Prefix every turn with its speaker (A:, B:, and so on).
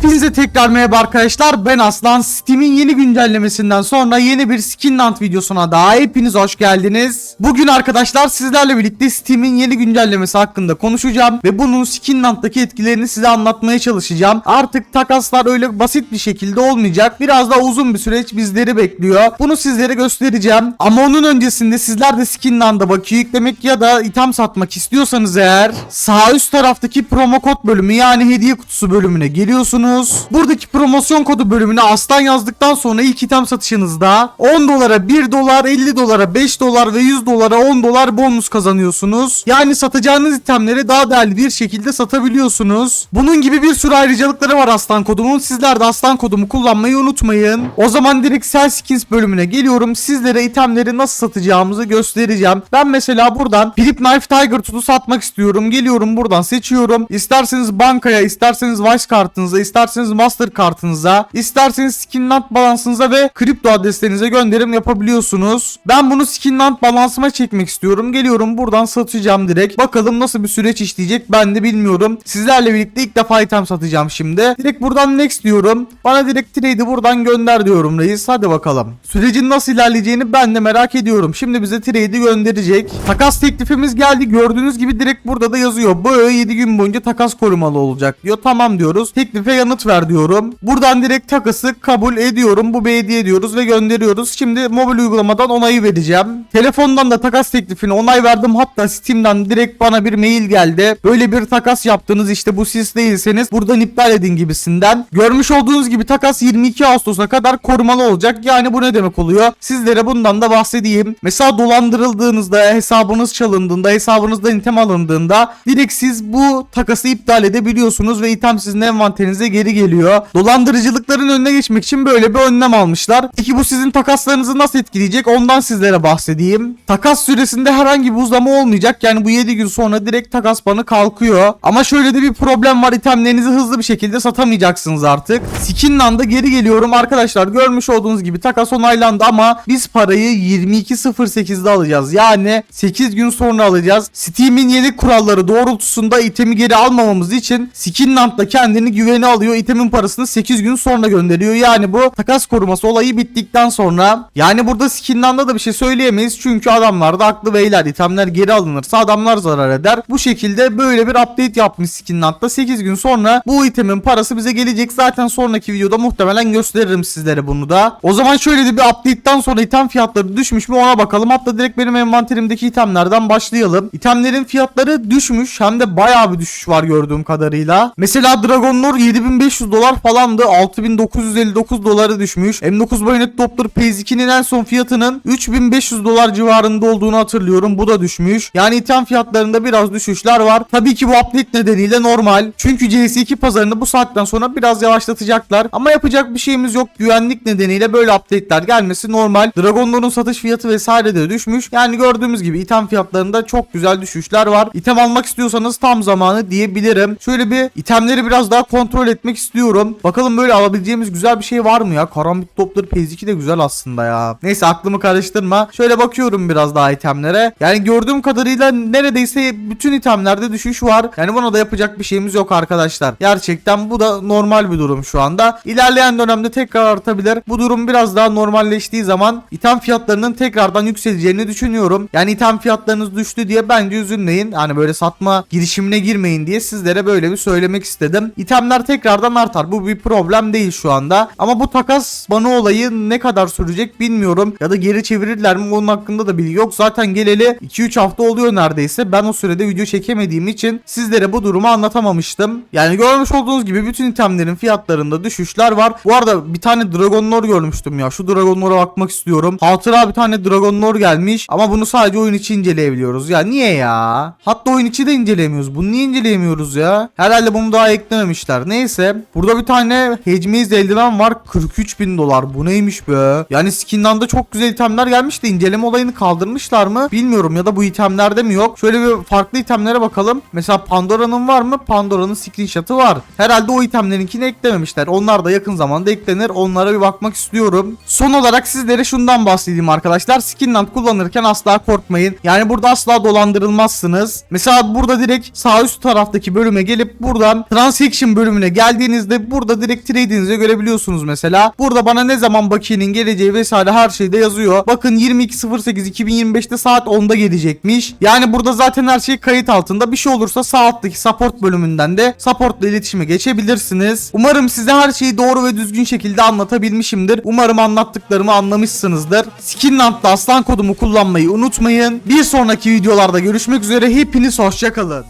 A: Hepinize tekrar merhaba arkadaşlar. Ben Aslan. Steam'in yeni güncellemesinden sonra yeni bir Skinland videosuna daha hepiniz hoş geldiniz. Bugün arkadaşlar sizlerle birlikte Steam'in yeni güncellemesi hakkında konuşacağım ve bunun Skinland'daki etkilerini size anlatmaya çalışacağım. Artık takaslar öyle basit bir şekilde olmayacak. Biraz daha uzun bir süreç bizleri bekliyor. Bunu sizlere göstereceğim. Ama onun öncesinde sizler de Skinland'a bakiye yüklemek ya da item satmak istiyorsanız eğer sağ üst taraftaki promo kod bölümü yani hediye kutusu bölümüne geliyorsunuz. Buradaki promosyon kodu bölümüne aslan yazdıktan sonra ilk item satışınızda 10 dolara 1 dolar 50 dolara 5 dolar ve 100 dolara 10 dolar bonus kazanıyorsunuz. Yani satacağınız itemleri daha değerli bir şekilde satabiliyorsunuz. Bunun gibi bir sürü ayrıcalıkları var aslan kodumun. Sizler de aslan kodumu kullanmayı unutmayın. O zaman direkt sell skins bölümüne geliyorum. Sizlere itemleri nasıl satacağımızı göstereceğim. Ben mesela buradan Philip Knife Tiger tutu satmak istiyorum. Geliyorum buradan seçiyorum. İsterseniz bankaya, isterseniz Vice kartınıza, isterseniz Master kartınıza, isterseniz Skinland balansınıza ve kripto adreslerinize gönderim yapabiliyorsunuz. Ben bunu Skinland balansıma çekmek istiyorum. Geliyorum buradan satacağım direkt. Bakalım nasıl bir süreç işleyecek ben de bilmiyorum. Sizlerle birlikte ilk defa item satacağım şimdi. Direkt buradan next diyorum. Bana direkt trade'i buradan gönder diyorum reis. Hadi bakalım. Sürecin nasıl ilerleyeceğini ben de merak ediyorum. Şimdi bize trade'i gönderecek. Takas teklifimiz geldi. Gördüğünüz gibi direkt burada da yazıyor. Böyle 7 gün boyunca takas korumalı olacak diyor. Tamam diyoruz. Teklife yanıt ver diyorum. Buradan direkt takası kabul ediyorum. Bu hediye diyoruz ve gönderiyoruz. Şimdi mobil uygulamadan onayı vereceğim. Telefondan da takas teklifine onay verdim. Hatta Steam'den direkt bana bir mail geldi. Böyle bir takas yaptınız işte bu siz değilseniz buradan iptal edin gibisinden. Görmüş olduğunuz gibi takas 22 Ağustos'a kadar korumalı olacak. Yani bu ne demek oluyor? Sizlere bundan da bahsedeyim. Mesela dolandırıldığınızda, hesabınız çalındığında, hesabınızdan item alındığında direkt siz bu takası iptal edebiliyorsunuz ve item sizin envanterinize geri geliyor. Dolandırıcılıkların önüne geçmek için böyle bir önlem almışlar. Peki bu sizin takaslarınızı nasıl etkileyecek? Ondan sizlere bahsedeyim. Takas süresinde herhangi bir uzama olmayacak. Yani bu 7 gün sonra direkt takas banı kalkıyor. Ama şöyle de bir problem var. İtemlerinizi hızlı bir şekilde satamayacaksınız artık. Skinland'a geri geliyorum arkadaşlar. Görmüş olduğunuz gibi takas onaylandı ama biz parayı 22.08'de alacağız. Yani 8 gün sonra alacağız. Steam'in yeni kuralları doğrultusunda itemi geri almamamız için Skinland'da kendini güvene alıyor. İtemin parasını 8 gün sonra gönderiyor. Yani bu takas koruması olayı bittikten sonra. Yani burada Skinland'da da bir şey söyleyemeyiz. Çünkü adamlar da haklı beyler. İtemler geri alınırsa adamlar zarar eder. Bu şekilde böyle bir update yapmış Skinland'da. 8 gün sonra bu itemin parası bize gelecek. Zaten sonraki videoda muhtemelen gösteririm sizlere bunu da. O zaman şöyle de bir update'ten sonra item fiyatları düşmüş mü ona bakalım. Hatta direkt benim envanterimdeki itemlerden başlayalım. İtemlerin fiyatları düşmüş. Hem de bayağı bir düşüş var gördüğüm kadarıyla. Mesela Dragon Lore 7500 dolar falandı. 6959 dolara düşmüş. M9 Bayonet Doppler Phase 2'nin en son fiyatının 3500 dolar civarında olduğunu hatırlıyorum. Bu da düşmüş. Yani item fiyatlarında biraz düşüşler var. Tabii ki bu update nedeniyle normal. Çünkü CS2 pazarını bu saatten sonra biraz yavaşlatacaklar. Ama yapacak bir şeyimiz yok. Güvenlik nedeniyle böyle update'ler gelmesi normal. Dragon Lore'un satış fiyatı vesaire de düşmüş. Yani gördüğümüz gibi item fiyatlarında çok güzel düşüşler var. İtem almak istiyorsanız tam zamanı diyebilirim. Şöyle bir itemleri biraz daha kontrol etmek istiyorum. Bakalım böyle alabileceğimiz güzel bir şey var mı ya? Karambit Doppler Phase 2 de güzel aslında ya. Neyse aklımı karıştırma. Şöyle bakıyorum biraz daha itemlere. Yani gördüğüm kadarıyla neredeyse bütün itemlerde düşüş var. Yani buna da yapacak bir şeyimiz yok arkadaşlar. Gerçekten bu da normal bir durum şu anda. İlerleyen dönemde tekrar artabilir. Bu durum biraz daha normalleştiği zaman item fiyatlarının tekrardan yükseleceğini düşünüyorum. Yani item fiyatlarınız düştü diye bence üzülmeyin. Yani böyle satma girişimine girmeyin diye sizlere böyle bir söylemek istedim. İtemler tekrardan artar. Bu bir problem değil şu anda. Ama bu takas bana olayı ne kadar sürecek bilmiyorum. Ya da geri çevirirler mi onun hakkında da bilgi yok. Zaten geleli 2-3 hafta oluyor neredeyse. Ben o sürede video çekemediğim için sizlere bu durumu anlatamamıştım. Yani görmüş olduğunuz gibi bütün itemlerin fiyatlarında düşüşler var. Bu arada bir tane Dragon Lore görmüştüm ya. Şu Dragon Lore'a bakmak istiyorum. Hatıra bir tane Dragon Lore gelmiş ama bunu sadece oyun içi inceleyebiliyoruz. Ya niye ya? Hatta oyun içi de inceleyemiyoruz. Bunu niye inceleyemiyoruz ya? Herhalde bunu daha eklememişler. Neyse. Burada bir tane Hecmeyiz eldiven var. 43 bin dolar. Bu neymiş be? Yani Skinland'da çok güzel itemler gelmiş de inceleme olayını kaldırmışlar mı? Bilmiyorum ya da bu itemlerde mi yok? Şöyle bir farklı itemlere bakalım. Mesela Pandora'nın var mı? Pandora'nın screenshot'ı var. Herhalde o itemlerinkini eklememişler. Onlar da yakın zamanda eklenir. Onlara bir bakmak istiyorum. Son olarak sizlere şundan bahsedeyim arkadaşlar. Skinland kullanırken asla korkmayın. Yani burada asla dolandırılmazsınız. Mesela burada direkt sağ üst taraftaki bölüme gelip buradan transaction bölümüne geldiğinizde burada direkt trade'inizi görebiliyorsunuz mesela. Burada bana ne zaman bakiyenin geleceği vesaire her şeyde yazıyor. Bakın 22.08 2025'te saat 10'da gelecekmiş. Yani burada zaten her şey kayıt altında. Bir şey olursa sağ alttaki support bölümünden de supportla iletişime geçebilirsiniz. Umarım size her şeyi doğru ve düzgün şekilde anlatabilmişimdir. Umarım anlattıklarımı anlamışsınızdır. Skinland'da aslan kodumu kullanmayı unutmayın. Bir sonraki videolarda görüşmek üzere. Hepiniz hoşçakalın.